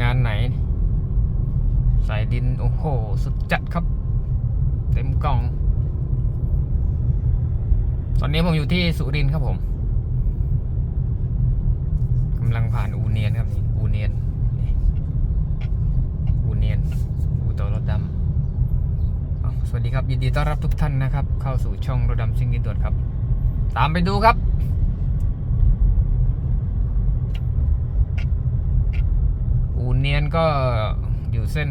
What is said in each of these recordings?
งานไหน สายดิน โอ้โห สุดจัดครับ เต็มกล่อง ตอนนี้ผมอยู่ที่สุรินครับผมกำลังผ่านอูเนียนครับนี่อูเนียนนี่อูเนียนอูโตวรถดำสวัสดีครับ ยินดีต้อนรับทุกท่านนะครับ เข้าสู่ช่องรถดำซิ่งดินด่วนครับ ตามไปดูครับ อูเนี ยนก็อยู่เส้น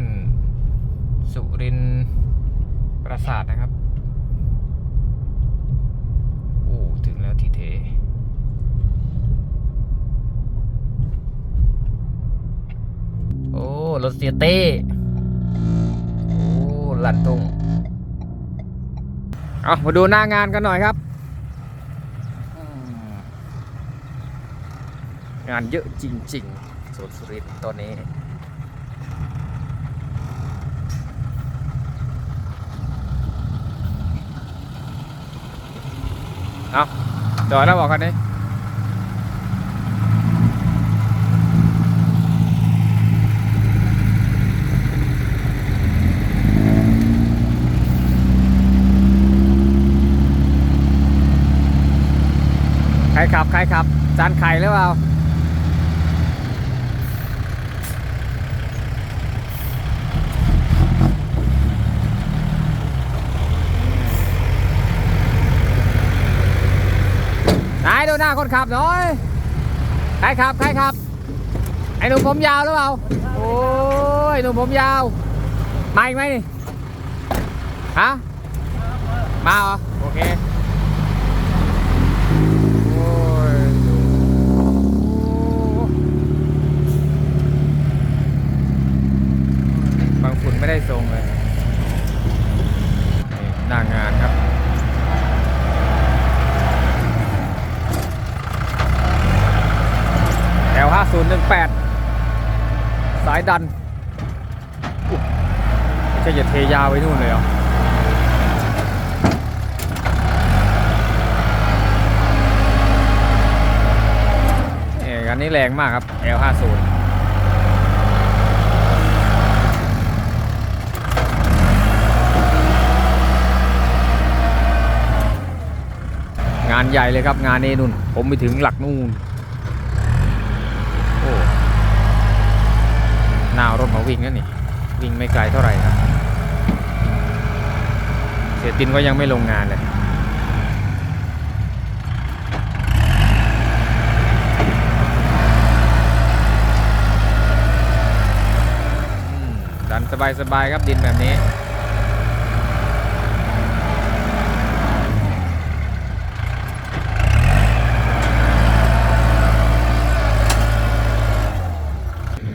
สุรินทร์ปราสาทนะครับ โอ้ ถึงแล้วทีเท โอ้ รถเสียเต้โอ้ ลันทงเอามาดูหน้างานกันหน่อยครับ งานเยอะจริงๆสวนสุรินทร์ตอนนี้ เอาจอดแล้วบอกกันดิใครขับ ใครขับ จานไข่หรือเปล่า ไหนดูหน้าคนขับหน่อยใครขับใครขับ ไอ้หนุ่มผมยาวหรือเปล่า โอ้ยหนุ่มผมยาว มาอีกไหมนี่ ฮะ มาเหรอ โอเคบางฝุ่นไม่ได้ทรงเลยหน้างานครับ L 5 0 1 8สายดันอุ๊ยไม่ใช่จะเทยาวไปนู่นเลยเหรออันนี้แรงมากครับ L 5 0งานใหญ่เลยครับงานนี้นุ่น ผมไปถึงหลักนู่น โอ้ หน้ารถมาวิ่งนั่นนี่วิ่งไม่ไกลเท่าไหร่ครับเสียตินก็ยังไม่ลงงานเลยดันสบายๆครับดินแบบนี้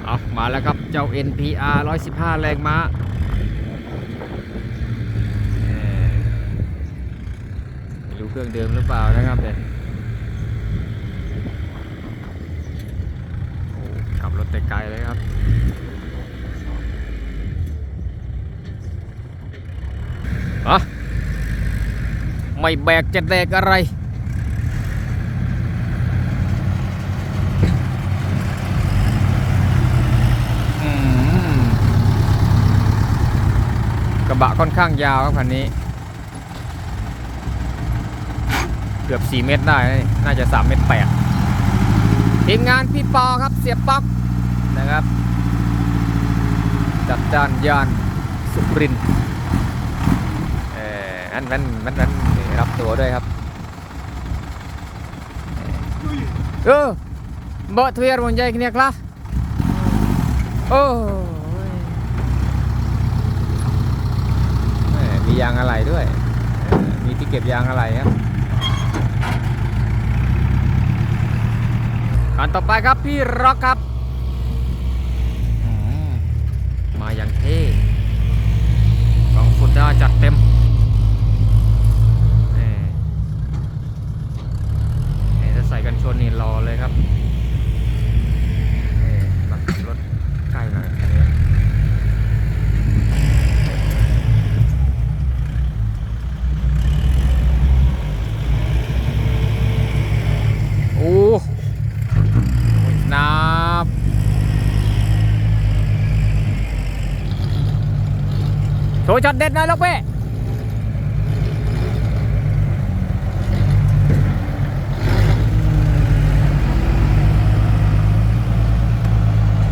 เอามาแล้วครับ เจ้า NPR 115 แรงม้าไม่รู้เครื่องเดิมหรือเปล่านะครับเนี่ยขับรถแต่ไกลเลยครับอะไม่แบกจะแดกอะไร อืมกระ บะค่อนข้างยาวครับคันนี้ เกือบ 4 เมตรได้ น่าจะ 3 เมตร8ทีมงานพี่ปอครับเสียบป๊อกนะครับจัดจานยานสุรินเอออันนั้นมันมันรับตัวด้วยครับเออเบาะทวีร์มันใหญ่ขึ้นเนี่ยครับโอ้ยแห ม่มียางอะไรด้วย มีที่เก็บยางอะไรครับการต่อไปครับพี่ร็อกครับ มาอย่างเท่กองฟุตด้าจัดเต็มแหม่แหม่ถ้าใส่กันชนนี่รอเลยครับเอ่มาขับรถใกล้หน่อยคันนี้โอ้ยนับ จอดเด็ดหนะลูกเป้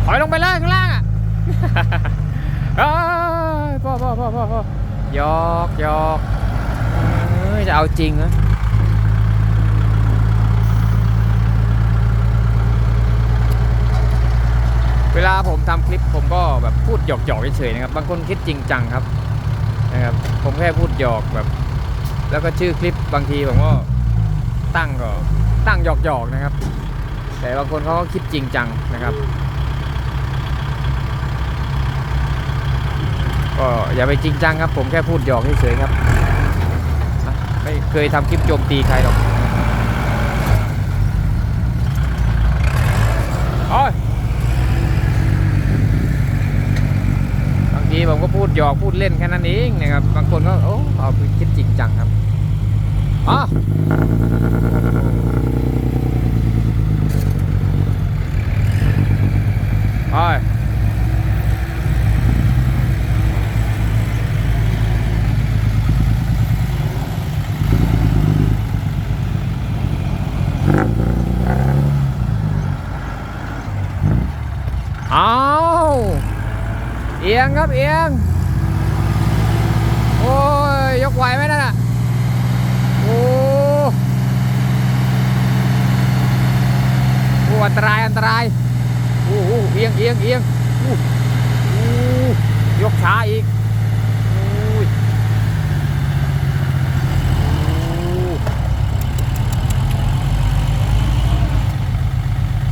ถอยลงไปเลยข้างล่างอะเอ้ยพ่อพ่อพ่อพ่อพ่อหยอกหยอกเอ้ยจะเอาจริงเหรอเวลาผมทำคลิปผมก็แบบพูดหยอกหยอกเฉยๆนะครับ บางคนคิดจริงจังครับ นะครับ ผมแค่พูดหยอกแบบ แล้วก็ชื่อคลิปบางทีผมก็ตั้งก็ตั้งหยอกหยอกนะครับ แต่บางคนเขาก็คิดจริงจังนะครับ ก็อย่าไปจริงจังครับ ผมแค่พูดหยอกเฉยๆครับ ไม่เคยทำคลิปโจมตีใครหรอกโอ้ยบางที ผมก็พูดหยอกพูดเล่นแค่นั้นเองนะครับ บางคนก็โอ้เอาไปคิดจริงจังครับอ๋อไปย เอาเอียง ครับเอียง โอ้ย ยกไหวไหมนั่นอะ โอ้โอ้อันตรายอันตราย โอ้โหเอียงเอียงเอียงโอ้โอ้ยกช้าอีกโอ้ยโอ้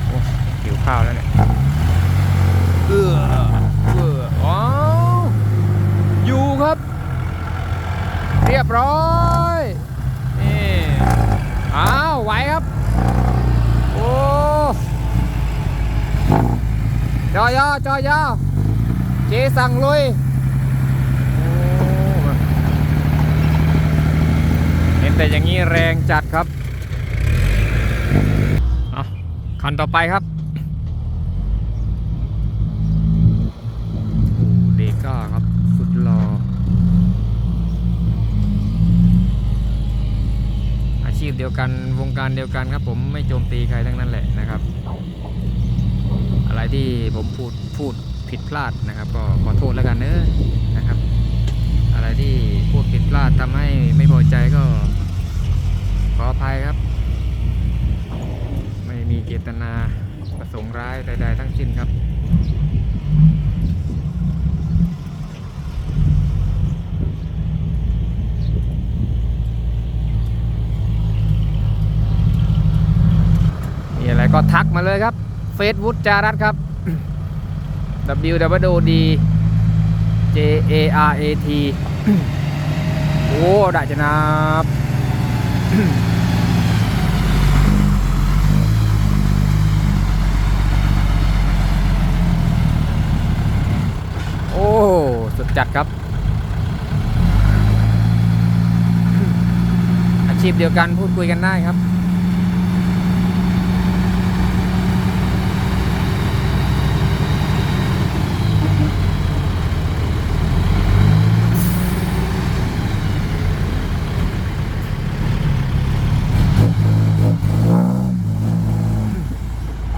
โอ้หิวข้าวแล้วเนี่ย เออเอออ๋ออยู่ครับ เรียบร้อยนี่อ้าวไหวครับ โอ้ จอยอจอยอเจสั่งลุยเห็นแต่อย่างนี้แรงจัดครับเอาคันต่อไปครับโอ้เดก้าครับ สุดหล่ออาชีพเดียวกันวงการเดียวกันครับผมไม่โจมตีใครทั้งนั้นแหละนะครับ อะไรที่ผมพูดพูดผิดพลาดนะครับ ก็ขอโทษแล้วกันเนอะนะครับ อะไรที่พูดผิดพลาดทำให้ไม่พอใจก็ขออภัยครับ ไม่มีเจตนาประสงค์ร้ายใดๆทั้งสิ้นครับมีอะไรก็ทักมาเลยครับ เฟซบุ๊กจารัตครับ W W D J A R A T โอ้ได้จะนับโอ้ สุดจัดครับ อาชีพเดียวกันพูดคุยกันได้ครับ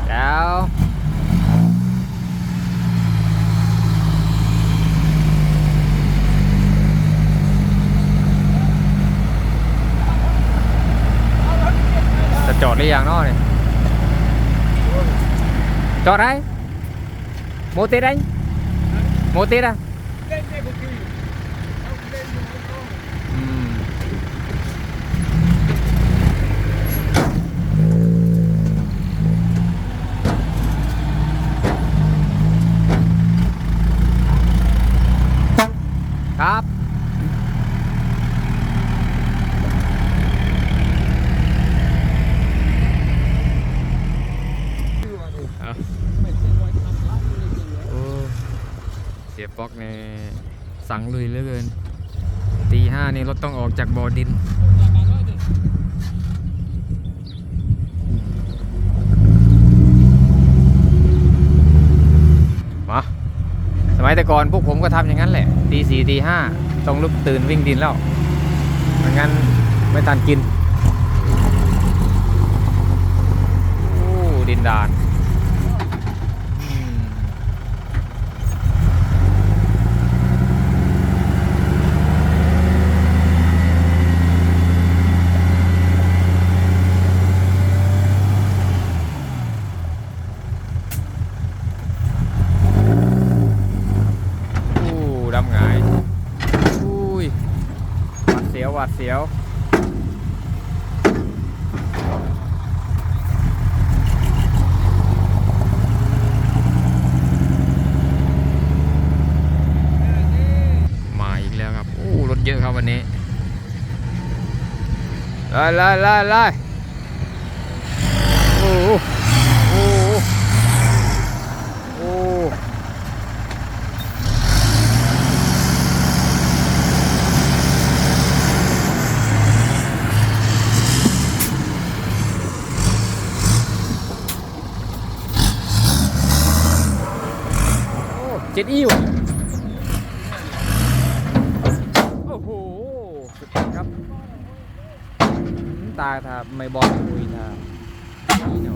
แล้ว จะจอดหรือยังเนาะเนี่ยจอดไหนโมเตด anh โมเตดอะอืมครับ เอาโอ้เสียป๊อกเนี่ย สั่งลุยเหลือเกินตีห้านี่รถต้องออกจากบ่อดิน มา สมัยแต่ก่อนพวกผมก็ทำอย่างนั้นแหละตีสี่ตีห้าต้องลุกตื่นวิ่งดินแล้วไม่งั้นไม่ทันกิน โอ้ ดินดานอืมโอ้ดำหงายอุ้ยหวัดเสียวหวัดเสียว มาอีกแล้วครับ โอ้ รถ เยอะครับวันนี้ไล่ไล่ไล่ไล่โอ้โหโอ้โหโอ้โอ้เจ็ดอิ้ว โอ้โห สุดยอดครับอื มตาทาไม่บอลคุยทานี่หนู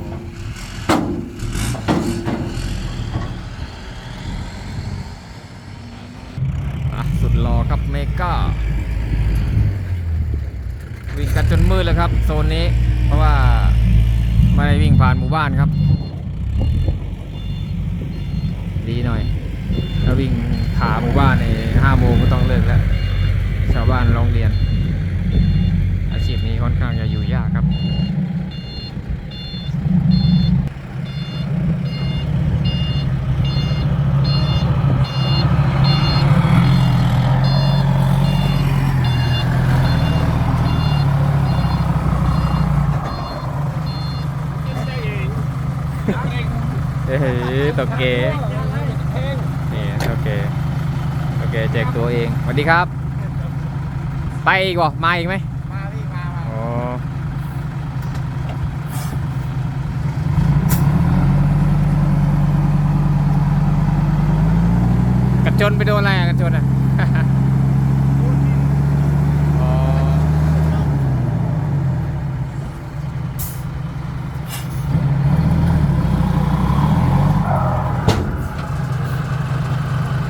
อะสุดรอครับเมกาวิ่งกันจนมืดแล้วครับ โซนนี้ เพราะว่าไม่ได้วิ่งผ่านหมู่บ้านครับ ดีหน่อย ถ้าวิ่งผ่าหมู่บ้านในห้าโมงก็ต้องเลิกแล้ว ชาวบ้านร้องเรียน อาชีพนี้ค่อนข้างจะอยู่ยากครับเฮ้ยตกเกนี่ตกเกตกเกแจกตัวเองสวัสดีครับ ไปอีกบ่มาอีกไหม มาพี่มามา อ๋อ กันจนไปโดนอะไรอะกันจนอะ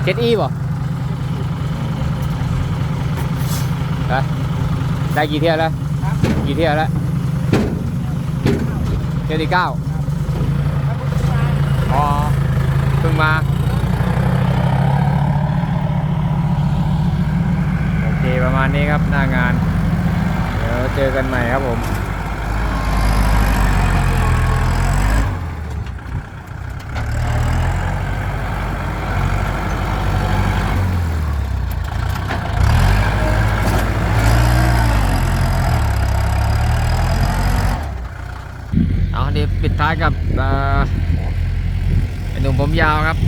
เจ็ดอีบ่ได้ได้กี่เที่ยวแล้ว กี่เที่ยวแล้วเที่ยวที่เก้าแล้วคุณมาอ๋อเพิ่งมา โอเค ประ มาณนี้ครับหน้างาน เดี๋ยวเจอกันใหม่ครับผมเอาดีปิดท้ายกับเอ่อไอ้หนุ่มผมยาวครับ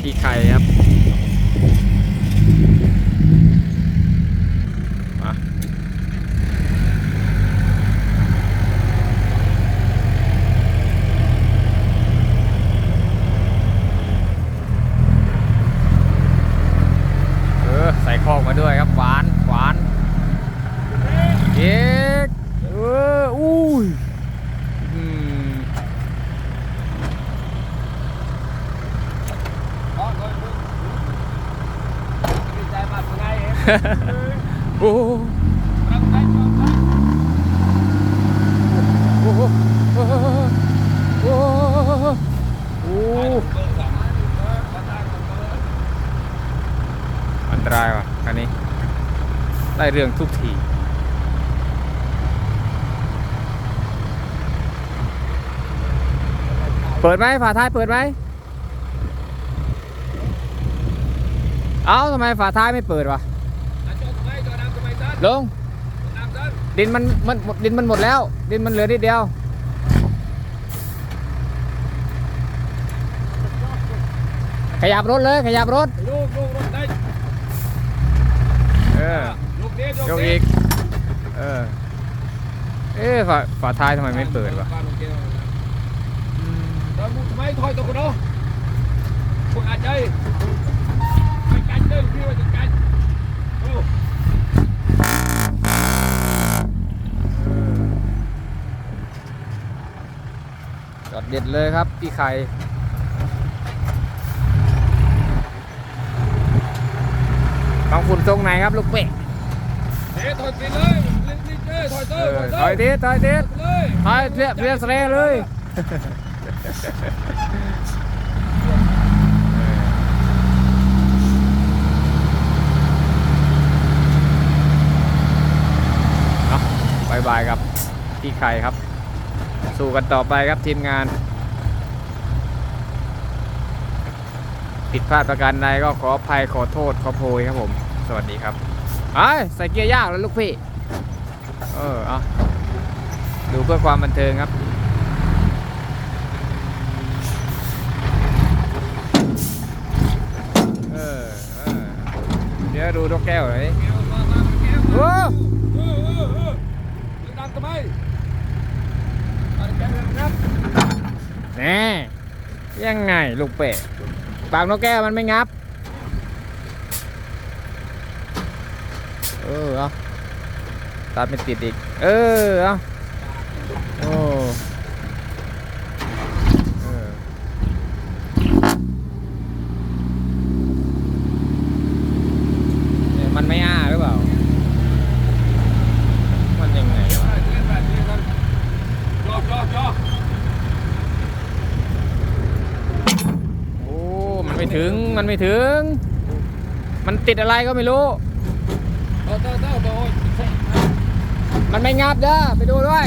พี่ไข่ครับ ออกมาด้วยครับหวานหวานเอ๊กเอออุ้ยอืมอ๋อโดนมึงดีใจมากเป็นไงเอง โอ้โห รับใจชอบครับ โอ้โหโอ้โหโอ้โหโอ้ ไป โห ดูเบอร์สามดูเบอร์ขอทางดูเบอร์ อันตรายว่ะคันนี้ ได้เรื่องทุกทีเปิดไหมฝาท้ายเปิดไหมเอ้าทำไมฝาท้ายไม่เปิดวะลงดินมันมันหมดดินมันหมดแล้ว ดินมันเหลือนิดเดียวขยับรถเลยขยับรถ ลูกลูกลูกได้ เออ ลูกเดี ยวยกอีก เออ เอ๊ะฝาฝาท้ายทำไมไม่เปิดวะลูกเดียวแล้วมึงทำไมถอยตัวกูเนาะคุณอาจใจไปกันเด้เลยพี่ว่าจะกันโอ้จอดเด็ดเลยครับพี่ไข่ต้องฝุ่นตรงไหนครับลูกเป๊ะ เฮ้ถอยไปเลยล่นนี่เจ้ถอยเตอเอร์ถอยเตถอยร์ทิถอยทิเลยถอยเรียเรียสเรเลยเอาบายบายครับพี่ไข่ครับ สู้กันต่อไปครับทีมงาน ผิดพลาดประการใดก็ขออภัยขอโทษขอโพยครับผม สวัสดีครับ ไอ้ใส่เกียร์ยากแล้วลูกพี่ เออเอาดูเพื่อความบันเทิงครับ เออเออเดี๋ยวดูนกแก้วหน่อยแก้ามาแก้วโอ้เออเออเออเสียงดังทำไมเอาแก้วเลยครับแน่ยังไงลูกเป็ดปากนกแก้วมันไม่งับ เออเอา ตัดไม่ติดอีก เออ เอาโอ้เออมันไม่อ้าหรือเปล่า มันยังไงวะเล่นแบบนี้กันจอจอจอโอ้ มันไม่ถึง มันไม่ถึง มันติดอะไรก็ไม่รู้ เต้าเต้าเต้าโดน มันไม่งับเด้อไปดูด้วย